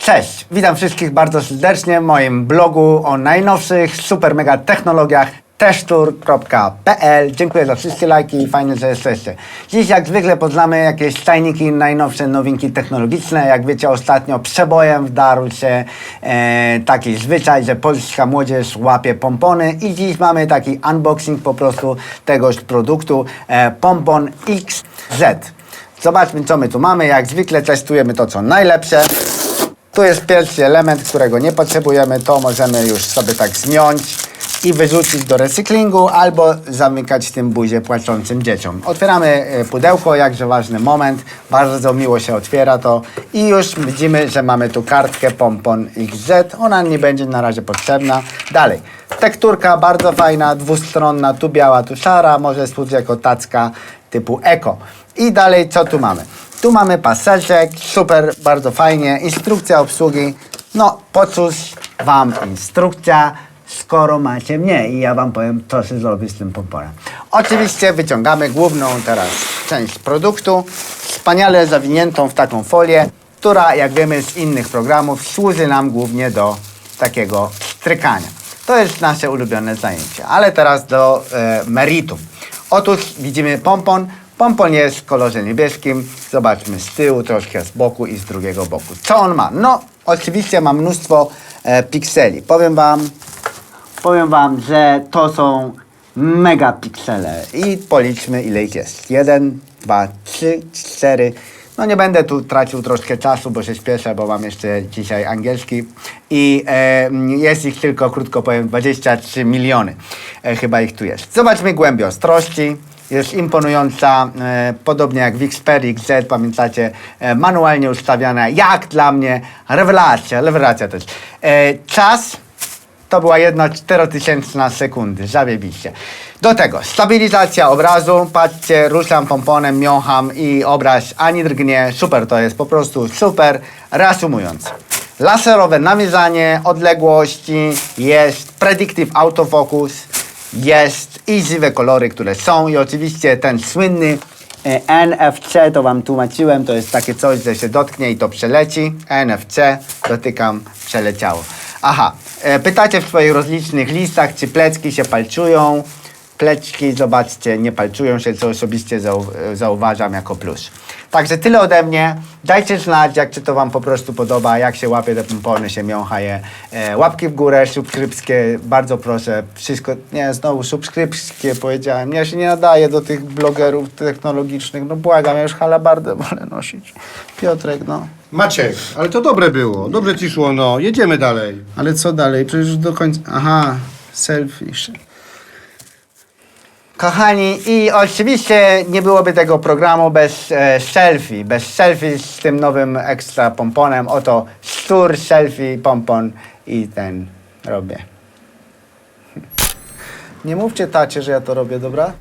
Cześć, witam wszystkich bardzo serdecznie w moim blogu o najnowszych super mega technologiach tesztur.pl. Dziękuję za wszystkie lajki i fajnie, że jesteście. Dziś jak zwykle poznamy jakieś tajniki, najnowsze nowinki technologiczne. Jak wiecie, ostatnio przebojem wdarł się e, taki zwyczaj, że polska młodzież łapie pompony i dziś mamy taki unboxing po prostu tegoż produktu e, Pompon XZ. Zobaczmy, co my tu mamy. Jak zwykle testujemy to, co najlepsze. Tu jest pierwszy element, którego nie potrzebujemy. To możemy już sobie tak zmiąć i wyrzucić do recyklingu albo zamykać tym buzie płaczącym dzieciom. Otwieramy e, pudełko, jakże ważny moment. Bardzo miło się otwiera to i już widzimy, że mamy tu kartkę Pompon XZ. Ona nie będzie na razie potrzebna. Dalej. Tekturka bardzo fajna, dwustronna, tu biała, tu szara. Może służyć jako tacka typu eko. I dalej co tu mamy? Tu mamy paseczek, super, bardzo fajnie. Instrukcja obsługi. No, po cóż Wam instrukcja, skoro macie mnie i ja Wam powiem, co się zrobić z tym pomporem. Oczywiście wyciągamy główną teraz część produktu, wspaniale zawiniętą w taką folię, która, jak wiemy z innych programów, służy nam głównie do takiego strykania. To jest nasze ulubione zajęcie. Ale teraz do e, meritum. Otóż widzimy pompon. Pompon jest w kolorze niebieskim. Zobaczmy z tyłu, troszkę z boku i z drugiego boku. Co on ma? No, oczywiście ma mnóstwo e, pikseli. Powiem wam, powiem wam, że to są megapiksele. I policzmy ile ich jest. Jeden, dwa, trzy, cztery. No nie będę tu tracił troszkę czasu, bo się śpieszę, bo mam jeszcze dzisiaj angielski. I e, jest ich tylko, krótko powiem, 23 miliony. E, chyba ich tu jest. Zobaczmy głębię ostrości. Jest imponująca, e, podobnie jak w Xperia XZ, pamiętacie, e, manualnie ustawiana, jak dla mnie, rewelacja, rewelacja też. E, czas to była jedna czterotysięczna sekundy, zajebiście. Do tego stabilizacja obrazu, patrzcie, ruszam pomponem, miącham i obraz ani drgnie, super to jest, po prostu super. Reasumując, laserowe namierzanie odległości, jest predictive autofocus, jest i żywe kolory, które są i oczywiście ten słynny e, NFC, to wam tłumaczyłem, to jest takie coś, że się dotknie i to przeleci. NFC, dotykam, przeleciało. Aha, e, pytacie w swoich rozlicznych listach, czy plecki się palczują. Pleczki, zobaczcie, nie palczują się, co osobiście zau zauważam jako plus. Także tyle ode mnie. Dajcie znać, jak czy to Wam po prostu podoba, jak się łapie te pompony, się miącha je. E, łapki w górę, subskrypckie, bardzo proszę. Wszystko, nie, znowu subskrypckie powiedziałem. Ja się nie nadaję do tych blogerów technologicznych. No błagam, ja już halabardę wolę nosić. Piotrek, no. Maciek, ale to dobre było. Dobrze ci szło, no. Jedziemy dalej. Ale co dalej? Przecież już do końca... Aha, selfish. Kochani, i oczywiście nie byłoby tego programu bez e, selfie, bez selfie z tym nowym ekstra pomponem. Oto stur, selfie, pompon i ten robię. Nie mówcie tacie, że ja to robię, dobra?